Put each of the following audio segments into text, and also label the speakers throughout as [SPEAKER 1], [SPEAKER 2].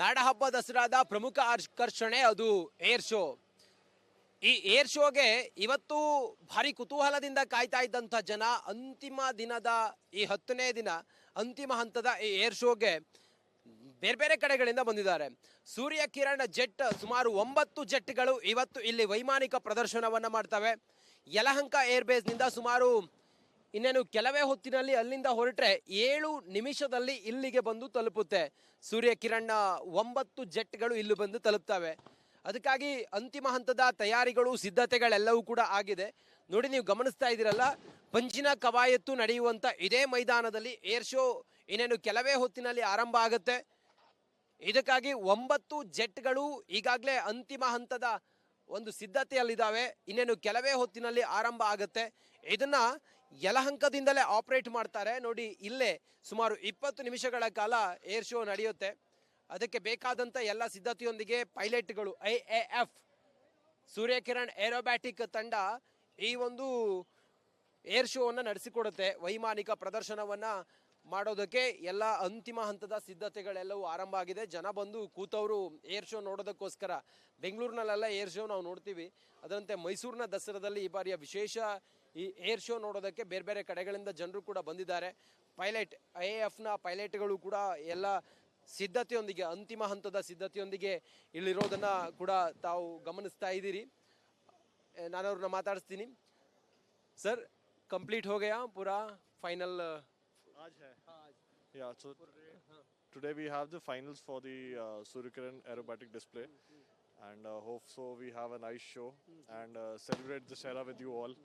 [SPEAKER 1] ನಾಡಹಬ್ಬ ದಸರಾದ ಪ್ರಮುಖ ಆಕರ್ಷಣೆ ಅದು ಏರ್ ಶೋ. ಈ ಏರ್ ಶೋಗೆ ಇವತ್ತು ಭಾರಿ ಕುತೂಹಲದಿಂದ ಕಾಯ್ತಾ ಇದ್ದಂಥ ಜನ ಅಂತಿಮ ದಿನದ ಈ ಹತ್ತನೇ ದಿನ, ಅಂತಿಮ ಹಂತದ ಈ ಏರ್ ಶೋಗೆ ಬೇರೆ ಬೇರೆ ಕಡೆಗಳಿಂದ ಬಂದಿದ್ದಾರೆ. ಸೂರ್ಯ ಕಿರಣ ಜೆಟ್ ಸುಮಾರು ಒಂಬತ್ತು ಜೆಟ್ಗಳು ಇವತ್ತು ಇಲ್ಲಿ ವೈಮಾನಿಕ ಪ್ರದರ್ಶನವನ್ನು ಮಾಡ್ತವೆ. ಯಲಹಂಕ ಏರ್ಬೇಸ್ನಿಂದ ಸುಮಾರು ಇನ್ನೇನು ಕೆಲವೇ ಹೊತ್ತಿನಲ್ಲಿ ಅಲ್ಲಿಂದ ಹೊರಟ್ರೆ ಏಳು ನಿಮಿಷದಲ್ಲಿ ಇಲ್ಲಿಗೆ ಬಂದು ತಲುಪುತ್ತೆ. ಸೂರ್ಯ ಕಿರಣ ಒಂಬತ್ತು ಜೆಟ್ಗಳು ಇಲ್ಲಿ ಬಂದು ತಲುಪ್ತವೆ. ಅದಕ್ಕಾಗಿ ಅಂತಿಮ ಹಂತದ ತಯಾರಿಗಳು, ಸಿದ್ಧತೆಗಳೆಲ್ಲವೂ ಕೂಡ ಆಗಿದೆ. ನೋಡಿ ನೀವು ಗಮನಿಸ್ತಾ ಇದ್ದೀರಲ್ಲ, ಪಂಚಿನ ಕವಾಯತ್ತು ನಡೆಯುವಂಥ ಇದೇ ಮೈದಾನದಲ್ಲಿ ಏರ್ ಶೋ ಇನ್ನೇನು ಕೆಲವೇ ಹೊತ್ತಿನಲ್ಲಿ ಆರಂಭ ಆಗುತ್ತೆ. ಇದಕ್ಕಾಗಿ ಒಂಬತ್ತು ಜೆಟ್ಗಳು ಈಗಾಗಲೇ ಅಂತಿಮ ಹಂತದ ಒಂದು ಸಿದ್ಧತೆಯಲ್ಲಿದ್ದಾವೆ. ಇನ್ನೇನು ಕೆಲವೇ ಹೊತ್ತಿನಲ್ಲಿ ಆರಂಭ ಆಗುತ್ತೆ. ಇದನ್ನ ಯಲಹಂಕದಿಂದಲೇ ಆಪರೇಟ್ ಮಾಡ್ತಾರೆ. ನೋಡಿ, ಇಲ್ಲೇ ಸುಮಾರು ಇಪ್ಪತ್ತು ನಿಮಿಷಗಳ ಕಾಲ ಏರ್ ಶೋ ನಡೆಯುತ್ತೆ. ಅದಕ್ಕೆ ಬೇಕಾದಂಥ ಎಲ್ಲ ಸಿದ್ಧತೆಯೊಂದಿಗೆ ಪೈಲಟ್ಗಳು I A F Suryakiran aerobatic ತಂಡ ಈ ಒಂದು ಏರ್ ಶೋವನ್ನು ನಡೆಸಿಕೊಡುತ್ತೆ. ವೈಮಾನಿಕ ಪ್ರದರ್ಶನವನ್ನ ಮಾಡೋದಕ್ಕೆ ಎಲ್ಲ ಅಂತಿಮ ಹಂತದ ಸಿದ್ಧತೆಗಳೆಲ್ಲವೂ ಆರಂಭ ಆಗಿದೆ. ಜನ ಬಂದು ಕೂತವರು ಏರ್ ಶೋ ನೋಡೋದಕ್ಕೋಸ್ಕರ. ಬೆಂಗಳೂರಿನಲ್ಲೆಲ್ಲ ಏರ್ ಶೋ ನಾವು ನೋಡ್ತೀವಿ. ಅದರಂತೆ ಮೈಸೂರಿನ ದಸರಾದಲ್ಲಿ ಈ ಬಾರಿಯ ವಿಶೇಷ ಈ ಏರ್ ಶೋ ನೋಡೋದಕ್ಕೆ ಬೇರೆ ಬೇರೆ ಕಡೆಗಳಿಂದ ಜನರು ಕೂಡ ಬಂದಿದ್ದಾರೆ. ಪೈಲಟ್, ಐ ಎ ಎಫ್ನ ಪೈಲಟ್ಗಳು ಕೂಡ ಎಲ್ಲ ಸಿದ್ಧತೆಯೊಂದಿಗೆ, ಅಂತಿಮ ಹಂತದ ಸಿದ್ಧತೆಯೊಂದಿಗೆ ಇಲ್ಲಿರೋದನ್ನ ಕೂಡ ತಾವು ಗಮನಿಸ್ತಾ ಇದ್ದೀರಿ. ನಾನು ಅವ್ರನ್ನ ಮಾತಾಡಿಸ್ತೀನಿ. ಸರ್, ಕಂಪ್ಲೀಟ್ ಹೋಗಯಾ? ಪೂರಾ ಫೈನಲ್
[SPEAKER 2] आज है yeah so today we have the finals for the uh, Suryakiran aerobatic display and uh, hope so we have a nice show and uh, celebrate the Shera with you all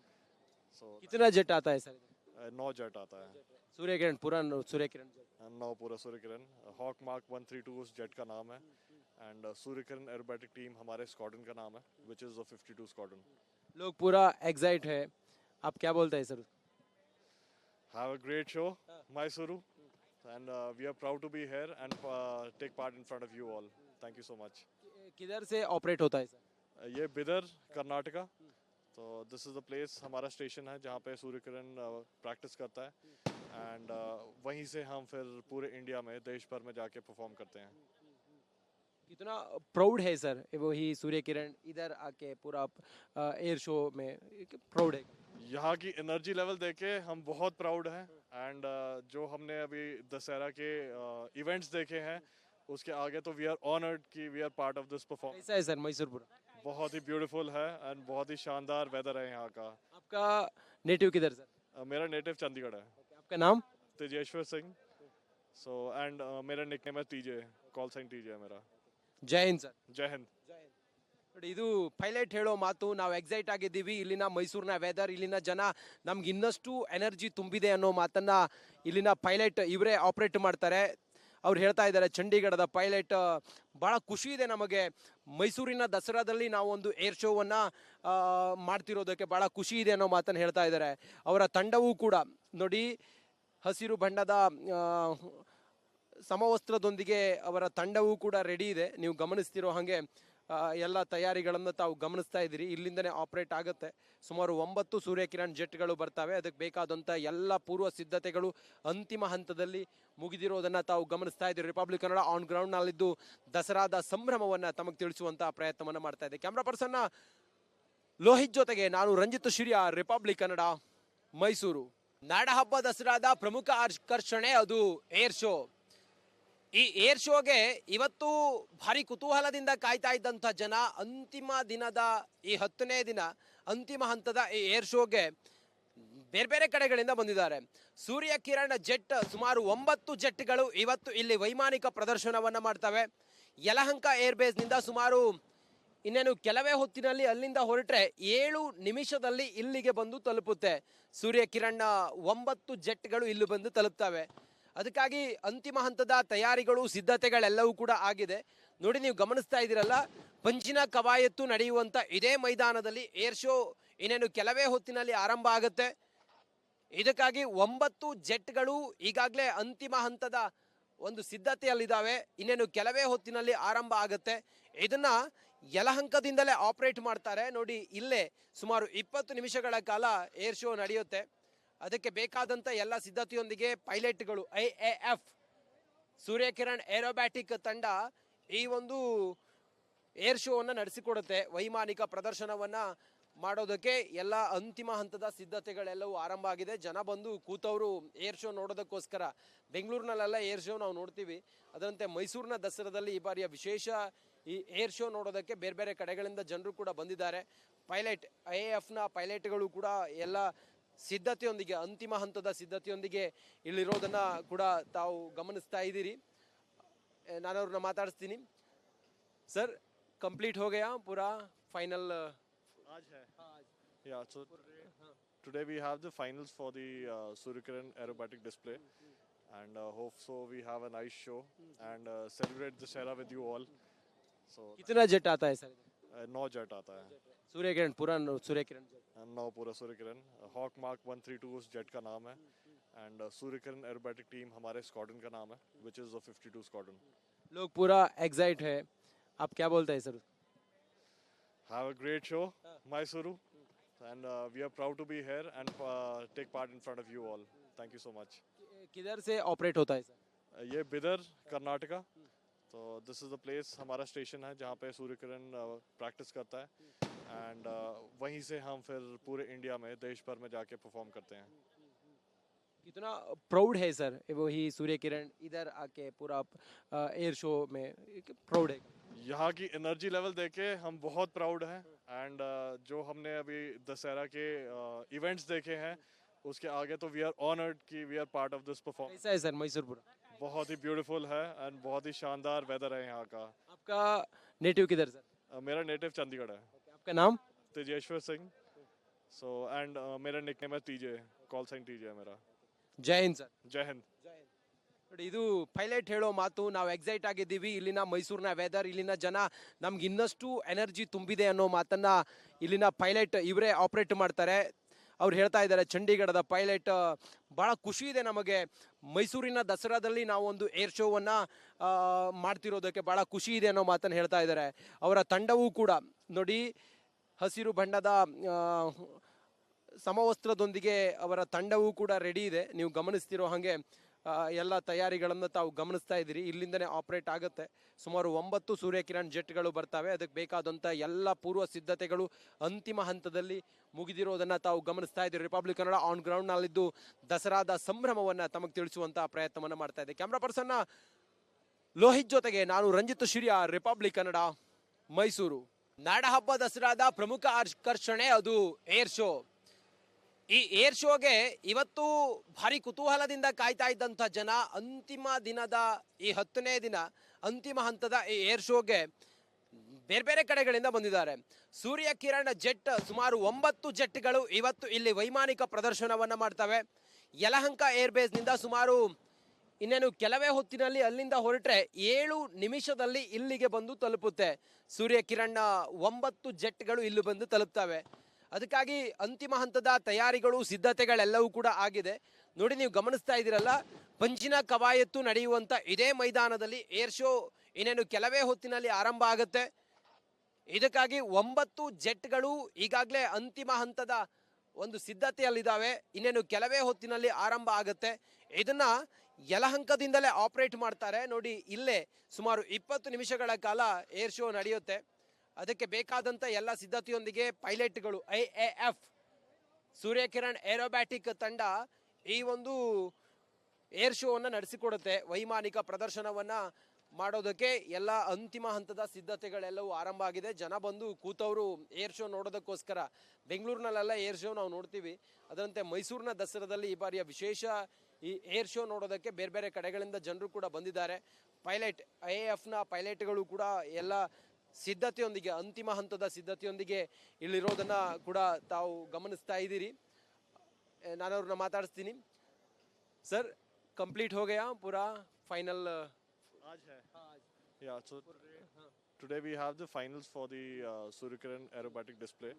[SPEAKER 2] so
[SPEAKER 1] कितना jet आता है sir
[SPEAKER 2] uh, नौ jet आता है
[SPEAKER 1] सूर्य किरण पूरा न- Surya Kiran jet.
[SPEAKER 2] and नौ पूरा सूर्यकिरण hoc mark 132 उस jet का नाम है एंड सूर्यकिरण एरोबैटिक टीम हमारे स्क्वाड्रन का नाम है विच इज़ द 52 स्क्वाड्रन
[SPEAKER 1] लोग पूरा एक्साइट है आप क्या बोलते हैं sir
[SPEAKER 2] have a great show Mysuru. And uh, we are proud to be here and uh, take part in front of you all. Thank you so much.
[SPEAKER 1] किधर से operate होता है सर
[SPEAKER 2] Uh, ये बिदर कर्नाटका. तो दिस इज़ द प्लेस हमारा station है जहाँ पे सूर्य किरण प्रैक्टिस करता है. एंड वहीं से हम फिर पूरे इंडिया में देश भर में जाके परफॉर्म करते हैं.
[SPEAKER 1] कितना प्राउड है सर वही सूर्य किरण इधर आके पूरा एयर शो में प्राउड है।
[SPEAKER 2] यहाँ की एनर्जी लेवल देखे हम बहुत प्राउड हैं एंड जो हमने अभी दशहरा के इवेंट्स देखे हैं उसके आगे तो वी आर ऑनर्ड कि we are part of this perform
[SPEAKER 1] कैसा है सर मैसूर पूरा?
[SPEAKER 2] बहुत ही ब्यूटीफुल है एंड बहुत ही शानदार वेदर है यहाँ का।
[SPEAKER 1] आपका नेटिव किधर सर?
[SPEAKER 2] Uh, मेरा नेटिव चंडीगढ़ है।
[SPEAKER 1] Okay, आपका नाम?
[SPEAKER 2] तेजेश्वर सिंह। सो एंड मेरा निकनेम है टीजे कॉल साइन टीजे है मेरा।
[SPEAKER 1] ಜೈ ಹಿಂದ್ ಸರ್.
[SPEAKER 2] ಜೈ ಹಿಂದ್.
[SPEAKER 1] ನೋಡಿ ಇದು ಪೈಲಟ್ ಹೇಳೋ ಮಾತು ನಾವು ಎಕ್ಸೈಟ್ ಆಗಿದ್ದೀವಿ. ಇಲ್ಲಿನ ಮೈಸೂರಿನ ವೆದರ್ ಇಲ್ಲಿನ ಜನ ನಮ್ಗೆ ಇನ್ನಷ್ಟು ಎನರ್ಜಿ ತುಂಬಿದೆ ಅನ್ನೋ ಮಾತನ್ನ ಇಲ್ಲಿನ ಪೈಲಟ್ ಇವರೇ ಆಪ್ರೇಟ್ ಮಾಡ್ತಾರೆ. ಅವ್ರು ಹೇಳ್ತಾ ಇದ್ದಾರೆ ಚಂಡೀಗಢದ ಪೈಲಟ್ ಭಾಳ ಖುಷಿ ಇದೆ ನಮಗೆ. ಮೈಸೂರಿನ ದಸರಾದಲ್ಲಿ ನಾವು ಒಂದು ಏರ್ ಶೋವನ್ನು ಮಾಡ್ತಿರೋದಕ್ಕೆ ಭಾಳ ಖುಷಿ ಇದೆ ಅನ್ನೋ ಮಾತನ್ನು ಹೇಳ್ತಾ ಇದ್ದಾರೆ. ಅವರ ತಂಡವೂ ಕೂಡ. ನೋಡಿ ಹಸಿರು ಬಣ್ಣದ ಸಮವಸ್ತ್ರದೊಂದಿಗೆ ಅವರ ತಂಡವೂ ಕೂಡ ರೆಡಿ ಇದೆ. ನೀವು ಗಮನಿಸ್ತಿರೋ ಹಾಗೆ ಎಲ್ಲ ತಯಾರಿಗಳನ್ನು ತಾವು ಗಮನಿಸ್ತಾ ಇದ್ದೀರಿ. ಇಲ್ಲಿಂದನೇ ಆಪರೇಟ್ ಆಗುತ್ತೆ. ಸುಮಾರು ಒಂಬತ್ತು ಸೂರ್ಯಕಿರಣ್ ಜೆಟ್ಗಳು ಬರ್ತವೆ. ಅದಕ್ಕೆ ಬೇಕಾದಂಥ ಎಲ್ಲ ಪೂರ್ವ ಸಿದ್ಧತೆಗಳು ಅಂತಿಮ ಹಂತದಲ್ಲಿ ಮುಗಿದಿರೋದನ್ನು ತಾವು ಗಮನಿಸ್ತಾ ಇದ್ದೀರಿ. ರಿಪಬ್ಲಿಕ್ ಕನ್ನಡ ಆನ್ ಗ್ರೌಂಡ್ನಲ್ಲಿದ್ದು ದಸರಾದ ಸಂಭ್ರಮವನ್ನು ತಮಗೆ ತಿಳಿಸುವಂಥ ಪ್ರಯತ್ನವನ್ನು ಮಾಡ್ತಾ ಇದೆ. ಕ್ಯಾಮ್ರಾ ಪರ್ಸನ್ನ ಲೋಹಿತ್ ಜೊತೆಗೆ ನಾನು ರಂಜಿತ್ ಶಿರಿಯ ರಿಪಬ್ಲಿಕ್ ಕನ್ನಡ ಮೈಸೂರು. ನಾಡಹಬ್ಬ ದಸರಾದ ಪ್ರಮುಖ ಆಕರ್ಷಣೆ ಅದು ಏರ್ ಶೋ ಈ ಏರ್ ಶೋಗೆ ಇವತ್ತು ಭಾರಿ ಕುತೂಹಲದಿಂದ ಕಾಯ್ತಾ ಇದ್ದಂಥ ಜನ ಅಂತಿಮ ದಿನದ ಈ ಹತ್ತನೇ ದಿನ, ಅಂತಿಮ ಹಂತದ ಈ ಏರ್ ಶೋಗೆ ಬೇರೆ ಬೇರೆ ಕಡೆಗಳಿಂದ ಬಂದಿದ್ದಾರೆ. ಸೂರ್ಯ ಕಿರಣ ಜೆಟ್ ಸುಮಾರು ಒಂಬತ್ತು ಜೆಟ್ಗಳು ಇವತ್ತು ಇಲ್ಲಿ ವೈಮಾನಿಕ ಪ್ರದರ್ಶನವನ್ನು ಮಾಡ್ತವೆ. ಯಲಹಂಕ ಏರ್ಬೇಸ್ನಿಂದ ಸುಮಾರು ಇನ್ನೇನು ಕೆಲವೇ ಹೊತ್ತಿನಲ್ಲಿ ಅಲ್ಲಿಂದ ಹೊರಟ್ರೆ ಏಳು ನಿಮಿಷದಲ್ಲಿ ಇಲ್ಲಿಗೆ ಬಂದು ತಲುಪುತ್ತೆ. ಸೂರ್ಯ ಕಿರಣ್ನ ಒಂಬತ್ತು ಜೆಟ್ಗಳು ಇಲ್ಲಿ ಬಂದು ತಲುಪ್ತವೆ. ಅದಕ್ಕಾಗಿ ಅಂತಿಮ ಹಂತದ ತಯಾರಿಗಳು, ಸಿದ್ಧತೆಗಳೆಲ್ಲವೂ ಕೂಡ ಆಗಿದೆ. ನೋಡಿ, ನೀವು ಗಮನಿಸ್ತಾ ಇದ್ದೀರಲ್ಲ, ಪಂಚಿನ ಕವಾಯತ್ತು ನಡೆಯುವಂಥ ಇದೇ ಮೈದಾನದಲ್ಲಿ ಏರ್ ಶೋ ಇನ್ನೇನು ಕೆಲವೇ ಹೊತ್ತಿನಲ್ಲಿ ಆರಂಭ ಆಗುತ್ತೆ. ಇದಕ್ಕಾಗಿ ಒಂಬತ್ತು ಜೆಟ್ಗಳು ಈಗಾಗಲೇ ಅಂತಿಮ ಹಂತದ ಒಂದು ಸಿದ್ಧತೆಯಲ್ಲಿದ್ದಾವೆ. ಇನ್ನೇನು ಕೆಲವೇ ಹೊತ್ತಿನಲ್ಲಿ ಆರಂಭ ಆಗುತ್ತೆ. ಇದನ್ನ ಯಲಹಂಕದಿಂದಲೇ ಆಪರೇಟ್ ಮಾಡ್ತಾರೆ. ನೋಡಿ, ಇಲ್ಲೇ ಸುಮಾರು ಇಪ್ಪತ್ತು ನಿಮಿಷಗಳ ಕಾಲ ಏರ್ ಶೋ ನಡೆಯುತ್ತೆ. ಅದಕ್ಕೆ ಬೇಕಾದಂಥ ಎಲ್ಲ ಸಿದ್ಧತೆಯೊಂದಿಗೆ ಪೈಲಟ್ಗಳು I A F Suryakiran aerobatic ತಂಡ ಈ ಒಂದು ಏರ್ ಶೋವನ್ನು ನಡೆಸಿಕೊಡುತ್ತೆ. ವೈಮಾನಿಕ ಪ್ರದರ್ಶನವನ್ನ ಮಾಡೋದಕ್ಕೆ ಎಲ್ಲ ಅಂತಿಮ ಹಂತದ ಸಿದ್ಧತೆಗಳೆಲ್ಲವೂ ಆರಂಭ ಆಗಿದೆ. ಜನ ಬಂದು ಕೂತವರು ಏರ್ ಶೋ ನೋಡೋದಕ್ಕೋಸ್ಕರ. ಬೆಂಗಳೂರಿನಲ್ಲೆಲ್ಲ ಏರ್ ಶೋ ನಾವು ನೋಡ್ತೀವಿ. ಅದರಂತೆ ಮೈಸೂರಿನ ದಸರಾದಲ್ಲಿ ಈ ಬಾರಿಯ ವಿಶೇಷ ಈ ಏರ್ ಶೋ ನೋಡೋದಕ್ಕೆ ಬೇರೆ ಬೇರೆ ಕಡೆಗಳಿಂದ ಜನರು ಕೂಡ ಬಂದಿದ್ದಾರೆ. ಪೈಲಟ್ ಐ ಎ ಎಫ್ನ ಪೈಲಟ್ಗಳು ಕೂಡ ಎಲ್ಲ ಸಿದ್ಧತೆಯೊಂದಿಗೆ ಅಂತಿಮ ಹಂತದ ಸಿದ್ಧತೆಯೊಂದಿಗೆ ಇಲ್ಲಿರೋದನ್ನ ಕೂಡ ತಾವು ಗಮನಿಸ್ತಾ ಇದ್ದೀರಿ ए, ನಾನು ಅವ್ರನ್ನ ಮಾತಾಡಿಸ್ತೀನಿ ಸರ್ ಕಂಪ್ಲೀಟ್ हो गया पूरा फाइनल
[SPEAKER 2] आज है Yeah, so today we have the finals for the uh, Suryakiran aerobatic display, and uh, hope so we have a nice show and uh, celebrate this era with you all. So
[SPEAKER 1] कितना jet आता है sir
[SPEAKER 2] uh, नौ jet आता है।
[SPEAKER 1] सूर्य किरण पूरा Surya Kiran jet.
[SPEAKER 2] नौ पूरा सूर्यकिरण। Hoc mark 132 उस jet का नाम है। एंड सूर्यकिरण एरोबैटिक टीम हमारे स्क्वाड्रन का नाम है विच इज़ द 52 स्क्वाड्रन
[SPEAKER 1] लोग पूरा एक्साइट है। आप क्या बोलते हैं sir?
[SPEAKER 2] Have a great show, Mysuru, and uh, we are proud to be here and uh, take part in front of you all. Thank you so much.
[SPEAKER 1] किधर से operate होता है सर?
[SPEAKER 2] ये बिदर कर्नाटका। तो दिस इज़ द प्लेस हमारा station है जहाँ पे सूर्यकिरण प्रैक्टिस करता है। एंड वहीं से हम फिर पूरे इंडिया में देश भर में जाके परफॉर्म करते हैं।
[SPEAKER 1] कितना प्राउड है सर वही सूर्य किरण इधर आके पूरा एयर शो में प्राउड है।
[SPEAKER 2] यहाँ की एनर्जी लेवल देखे हम बहुत प्राउड हैं। एंड जो हमने अभी दशहरा के इवेंट्स देखे हैं उसके आगे तो वी आर ऑनर्ड कि we are part of this performance
[SPEAKER 1] कैसा है सर मैसूर पूरा
[SPEAKER 2] बहुत ही ब्यूटीफुल है एंड बहुत ही शानदार वेदर है यहाँ का
[SPEAKER 1] आपका नेटिव किधर सर
[SPEAKER 2] Uh, मेरा नेटिव चंडीगढ़ है
[SPEAKER 1] आपका नाम
[SPEAKER 2] तेजेश्वर सिंह सो एंड मेरा निकनेम है टीजे कॉल साइन टीजे है मेरा
[SPEAKER 1] जय हिंद सर
[SPEAKER 2] जय हिंद
[SPEAKER 1] ನೋಡಿ ಇದು ಪೈಲಟ್ ಹೇಳೋ ಮಾತು ನಾವು ಎಕ್ಸೈಟ್ ಆಗಿದ್ದೀವಿ ಇಲ್ಲಿನ ಮೈಸೂರಿನ ವೆದರ್ ಇಲ್ಲಿನ ಜನ ನಮ್ಗೆ ಇನ್ನಷ್ಟು ಎನರ್ಜಿ ತುಂಬಿದೆ ಅನ್ನೋ ಮಾತನ್ನ ಇಲ್ಲಿನ ಪೈಲಟ್ ಇವರೇ ಆಪರೇಟ್ ಮಾಡ್ತಾರೆ ಅವ್ರು ಹೇಳ್ತಾ ಇದ್ದಾರೆ, ಚಂಡೀಗಢದ ಪೈಲಟ್ ಭಾಳ ಖುಷಿ ಇದೆ ನಮಗೆ. ಮೈಸೂರಿನ ದಸರಾದಲ್ಲಿ ನಾವು ಒಂದು ಏರ್ ಶೋವನ್ನು ಮಾಡ್ತಿರೋದಕ್ಕೆ ಭಾಳ ಖುಷಿ ಇದೆ ಅನ್ನೋ ಮಾತನ್ನು ಹೇಳ್ತಾ ಇದ್ದಾರೆ. ಅವರ ತಂಡವೂ ಕೂಡ ನೋಡಿ, ಹಸಿರು ಬಣ್ಣದ ಸಮವಸ್ತ್ರದೊಂದಿಗೆ ಅವರ ತಂಡವೂ ಕೂಡ ರೆಡಿ ಇದೆ. ನೀವು ಗಮನಿಸ್ತಿರೋ ಹಾಗೆ ಎಲ್ಲ ತಯಾರಿಗಳನ್ನು ತಾವು ಗಮನಿಸ್ತಾ ಇದ್ದೀರಿ. ಇಲ್ಲಿಂದನೇ ಆಪರೇಟ್ ಆಗುತ್ತೆ. ಸುಮಾರು ಒಂಬತ್ತು ಸೂರ್ಯಕಿರಣ್ ಜೆಟ್ಗಳು ಬರ್ತವೆ. ಅದಕ್ಕೆ ಬೇಕಾದಂಥ ಎಲ್ಲ ಪೂರ್ವ ಸಿದ್ಧತೆಗಳು ಅಂತಿಮ ಹಂತದಲ್ಲಿ ಮುಗಿದಿರೋದನ್ನು ತಾವು ಗಮನಿಸ್ತಾ ಇದ್ದೀರಿ. ರಿಪಬ್ಲಿಕ್ ಕನ್ನಡ ಆನ್ ಗ್ರೌಂಡ್ನಲ್ಲಿದ್ದು ದಸರಾದ ಸಂಭ್ರಮವನ್ನು ತಮಗೆ ತಿಳಿಸುವಂಥ ಪ್ರಯತ್ನವನ್ನು ಮಾಡ್ತಾ ಇದೆ. ಕ್ಯಾಮ್ರಾ ಪರ್ಸನ್ನ ಲೋಹಿತ್ ಜೊತೆಗೆ ನಾನು ರಂಜಿತ್ ಶಿರಿಯ ರಿಪಬ್ಲಿಕ್ ಕನ್ನಡ ಮೈಸೂರು. ನಾಡಹಬ್ಬ ದಸರಾದ ಪ್ರಮುಖ ಆಕರ್ಷಣೆ ಅದು ಏರ್ ಶೋ. ಈ ಏರ್ ಶೋಗೆ ಇವತ್ತು ಭಾರಿ ಕುತೂಹಲದಿಂದ ಕಾಯ್ತಾ ಇದ್ದಂಥ ಜನ ಅಂತಿಮ ದಿನದ ಈ ಹತ್ತನೇ ದಿನ, ಅಂತಿಮ ಹಂತದ ಈ ಏರ್ ಶೋಗೆ ಬೇರೆ ಬೇರೆ ಕಡೆಗಳಿಂದ ಬಂದಿದ್ದಾರೆ. ಸೂರ್ಯ ಕಿರಣ ಜೆಟ್ ಸುಮಾರು ಒಂಬತ್ತು ಜೆಟ್ಗಳು ಇವತ್ತು ಇಲ್ಲಿ ವೈಮಾನಿಕ ಪ್ರದರ್ಶನವನ್ನ ಮಾಡ್ತವೆ. ಯಲಹಂಕ ಏರ್ಬೇಸ್ನಿಂದ ಸುಮಾರು ಇನ್ನೇನು ಕೆಲವೇ ಹೊತ್ತಿನಲ್ಲಿ ಅಲ್ಲಿಂದ ಹೊರಟ್ರೆ ಏಳು ನಿಮಿಷದಲ್ಲಿ ಇಲ್ಲಿಗೆ ಬಂದು ತಲುಪುತ್ತೆ. ಸೂರ್ಯ ಕಿರಣ್ನ ಒಂಬತ್ತು ಜೆಟ್ಗಳು ಇಲ್ಲಿ ಬಂದು ತಲುಪ್ತವೆ. ಅದಕ್ಕಾಗಿ ಅಂತಿಮ ಹಂತದ ತಯಾರಿಗಳು, ಸಿದ್ಧತೆಗಳೆಲ್ಲವೂ ಕೂಡ ಆಗಿದೆ. ನೋಡಿ, ನೀವು ಗಮನಿಸ್ತಾ ಇದ್ದೀರಲ್ಲ, ಪಂಚಿನ ಕವಾಯತ್ತು ನಡೆಯುವಂಥ ಇದೇ ಮೈದಾನದಲ್ಲಿ ಏರ್ ಶೋ ಇನ್ನೇನು ಕೆಲವೇ ಹೊತ್ತಿನಲ್ಲಿ ಆರಂಭ ಆಗುತ್ತೆ. ಇದಕ್ಕಾಗಿ ಒಂಬತ್ತು ಜೆಟ್ಗಳು ಈಗಾಗಲೇ ಅಂತಿಮ ಹಂತದ ಒಂದು ಸಿದ್ಧತೆಯಲ್ಲಿದ್ದಾವೆ. ಇನ್ನೇನು ಕೆಲವೇ ಹೊತ್ತಿನಲ್ಲಿ ಆರಂಭ ಆಗುತ್ತೆ. ಇದನ್ನ ಯಲಹಂಕದಿಂದಲೇ ಆಪರೇಟ್ ಮಾಡ್ತಾರೆ. ನೋಡಿ, ಇಲ್ಲೇ ಸುಮಾರು ಇಪ್ಪತ್ತು ನಿಮಿಷಗಳ ಕಾಲ ಏರ್ ಶೋ ನಡೆಯುತ್ತೆ. ಅದಕ್ಕೆ ಬೇಕಾದಂಥ ಎಲ್ಲ ಸಿದ್ಧತೆಯೊಂದಿಗೆ ಪೈಲಟ್ಗಳು I A F Suryakiran aerobatic ತಂಡ ಈ ಒಂದು ಏರ್ ಶೋವನ್ನು ನಡೆಸಿಕೊಡುತ್ತೆ. ವೈಮಾನಿಕ ಪ್ರದರ್ಶನವನ್ನು ಮಾಡೋದಕ್ಕೆ ಎಲ್ಲ ಅಂತಿಮ ಹಂತದ ಸಿದ್ಧತೆಗಳೆಲ್ಲವೂ ಆರಂಭ ಆಗಿದೆ. ಜನ ಬಂದು ಕೂತವರು ಏರ್ ಶೋ ನೋಡೋದಕ್ಕೋಸ್ಕರ. ಬೆಂಗಳೂರಿನಲ್ಲೆಲ್ಲ ಏರ್ ಶೋ ನಾವು ನೋಡ್ತೀವಿ. ಅದರಂತೆ ಮೈಸೂರಿನ ದಸರಾದಲ್ಲಿ ಈ ಬಾರಿಯ ವಿಶೇಷ ಈ ಏರ್ ಶೋ ನೋಡೋದಕ್ಕೆ ಬೇರೆ ಬೇರೆ ಕಡೆಗಳಿಂದ ಜನರು ಕೂಡ ಬಂದಿದ್ದಾರೆ. ಪೈಲಟ್ ಐ ಎ ಎಫ್ನ ಪೈಲಟ್ಗಳು ಕೂಡ ಎಲ್ಲ ಸಿದ್ಧತೆಯೊಂದಿಗೆ ಅಂತಿಮ ಹಂತದ ಸಿದ್ಧತೆಯೊಂದಿಗೆ ಇಲ್ಲಿರೋದನ್ನ ಕೂಡ ತಾವು ಗಮನಿಸ್ತಾ ಇದ್ದೀರಿ ए, ನಾನು ಅವ್ರನ್ನ ಮಾತಾಡಿಸ್ತೀನಿ ಸರ್ ಕಂಪ್ಲೀಟ್ हो गया पूरा फाइनल
[SPEAKER 2] आज है Yeah, so today we have the finals for the uh, Suryakiran aerobatic display,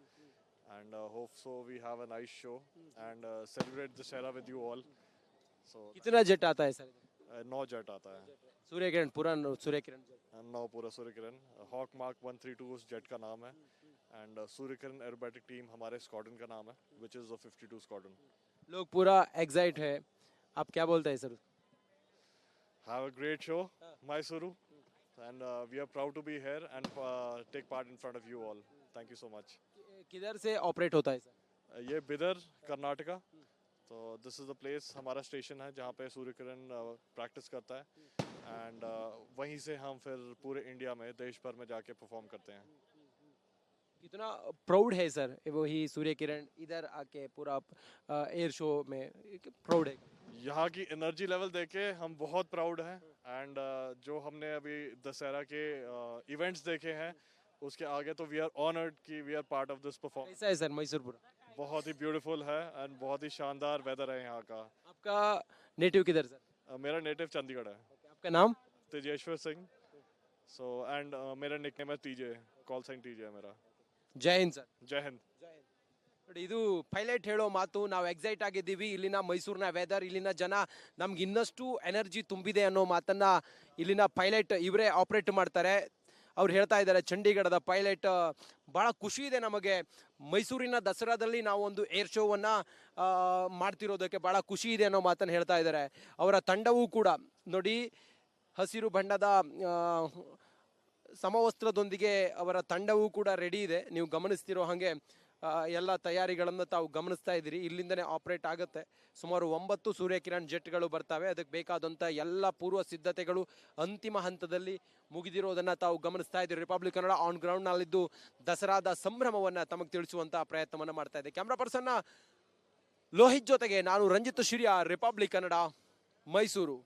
[SPEAKER 2] and uh, hope so we have a nice show and uh, celebrate this era with you all. So
[SPEAKER 1] कितना jet आता है sir
[SPEAKER 2] uh, नौ jet आता है।
[SPEAKER 1] सूर्य किरण पूरा सूर्य किरण
[SPEAKER 2] नौ पूरा Suryakiran Hawk Mark one three two उस jet का नाम है। And Surya Kiran aerobatic team हमारे स्क्वाडन का नाम है which is the fifty two squadron
[SPEAKER 1] लोग पूरा एग्जाइट है। आप क्या बोलते हैं sir?
[SPEAKER 2] Have a great show Mysuru and we are proud to be here and take part in front of you all thank you so much
[SPEAKER 1] किधर से operate होता है सर?
[SPEAKER 2] ये बिदर कर्नाटका। तो दिस इज़ द प्लेस हमारा station है जहाँ पे सूर्य किरण प्रैक्टिस करता है। एंड वहीं से हम फिर पूरे इंडिया में देश भर में जाके परफॉर्म करते हैं।
[SPEAKER 1] कितना प्राउड है सर वही सूर्य किरण इधर आके पूरा एयर शो में? प्राउड है।
[SPEAKER 2] यहाँ की एनर्जी लेवल देख के हम बहुत प्राउड हैं। एंड जो हमने अभी दशहरा के इवेंट्स देखे हैं उसके आगे तो वी आर ऑनर्ड कि we are part of this perform
[SPEAKER 1] कैसा है सर मैसूरपुरा
[SPEAKER 2] बहुत ही ब्यूटीफुल है एंड बहुत ही शानदार वेदर है यहाँ का
[SPEAKER 1] आपका नेटिव किधर सर
[SPEAKER 2] Uh, मेरा नेटिव चंडीगढ़ है
[SPEAKER 1] आपका नाम
[SPEAKER 2] तेजेश्वर सिंह सो एंड मेरा निकनेम है टीजे कॉल साइन टीजे है मेरा
[SPEAKER 1] ಜೈ ಹಿಂದ್ ಸರ್
[SPEAKER 2] जय हिंद
[SPEAKER 1] ನೋಡಿ ಇದು ಪೈಲಟ್ ಹೇಳೋ ಮಾತು ನಾವು ಎಕ್ಸೈಟ್ ಆಗಿದ್ದೀವಿ ಇಲ್ಲಿನ ಮೈಸೂರಿನ ವೆದರ್ ಇಲ್ಲಿನ ಜನ ನಮ್ಗೆ ಇನ್ನಷ್ಟು ಎನರ್ಜಿ ತುಂಬಿದೆ ಅನ್ನೋ ಮಾತನ್ನ ಇಲ್ಲಿನ ಪೈಲಟ್ ಇವರೇ ಆಪರೇಟ್ ಮಾಡ್ತಾರೆ ಅವ್ರು ಹೇಳ್ತಾ ಇದ್ದಾರೆ, ಚಂಡೀಗಢದ ಪೈಲಟ್ ಭಾಳ ಖುಷಿ ಇದೆ ನಮಗೆ. ಮೈಸೂರಿನ ದಸರಾದಲ್ಲಿ ನಾವು ಒಂದು ಏರ್ ಶೋವನ್ನು ಮಾಡ್ತಿರೋದಕ್ಕೆ ಭಾಳ ಖುಷಿ ಇದೆ ಅನ್ನೋ ಮಾತನ್ನು ಹೇಳ್ತಾ ಇದ್ದಾರೆ. ಅವರ ತಂಡವೂ ಕೂಡ, ನೋಡಿ, ಹಸಿರು ಬಣ್ಣದ ಸಮವಸ್ತ್ರದೊಂದಿಗೆ ಅವರ ತಂಡವೂ ಕೂಡ ರೆಡಿ ಇದೆ. ನೀವು ಗಮನಿಸ್ತಿರೋ ಹಾಗೆ ಎಲ್ಲ ತಯಾರಿಗಳನ್ನು ತಾವು ಗಮನಿಸ್ತಾ ಇದ್ದೀರಿ. ಇಲ್ಲಿಂದನೇ ಆಪರೇಟ್ ಆಗುತ್ತೆ. ಸುಮಾರು ಒಂಬತ್ತು ಸೂರ್ಯಕಿರಣ್ ಜೆಟ್ಗಳು ಬರ್ತವೆ. ಅದಕ್ಕೆ ಬೇಕಾದಂಥ ಎಲ್ಲ ಪೂರ್ವ ಸಿದ್ಧತೆಗಳು ಅಂತಿಮ ಹಂತದಲ್ಲಿ ಮುಗಿದಿರೋದನ್ನು ತಾವು ಗಮನಿಸ್ತಾ ಇದ್ದೀರಿ. ರಿಪಬ್ಲಿಕ್ ಕನ್ನಡ ಆನ್ ಗ್ರೌಂಡ್ನಲ್ಲಿದ್ದು ದಸರಾದ ಸಂಭ್ರಮವನ್ನು ತಮಗೆ ತಿಳಿಸುವಂಥ ಪ್ರಯತ್ನವನ್ನು ಮಾಡ್ತಾ ಇದೆ. ಕ್ಯಾಮ್ರಾ ಪರ್ಸನ್ನ ಲೋಹಿತ್ ಜೊತೆಗೆ ನಾನು ರಂಜಿತ್ ಶಿರಿಯ ರಿಪಬ್ಲಿಕ್ ಕನ್ನಡ ಮೈಸೂರು